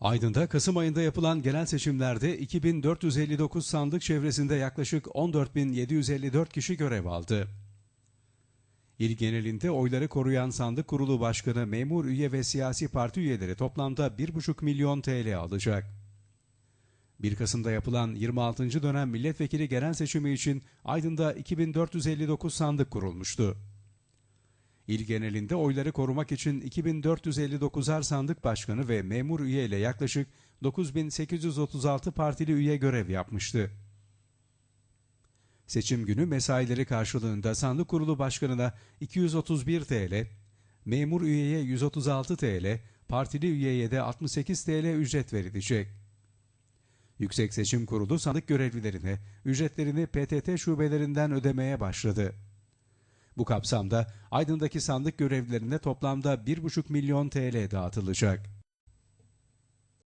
Aydın'da Kasım ayında yapılan genel seçimlerde 2459 sandık çevresinde yaklaşık 14.754 kişi görev aldı. İl genelinde oyları koruyan sandık kurulu başkanı, memur üye ve siyasi parti üyeleri toplamda 1,5 milyon TL alacak. 1 Kasım'da yapılan 26. dönem milletvekili genel seçimi için Aydın'da 2459 sandık kurulmuştu. İl genelinde oyları korumak için 2459'ar sandık başkanı ve memur üye ile yaklaşık 9836 partili üye görev yapmıştı. Seçim günü mesaileri karşılığında sandık kurulu başkanına 231 TL, memur üyeye 136 TL, partili üyeye de 68 TL ücret verilecek. Yüksek Seçim Kurulu sandık görevlilerine ücretlerini PTT şubelerinden ödemeye başladı. Bu kapsamda Aydın'daki sandık görevlilerine toplamda 1,5 milyon TL dağıtılacak.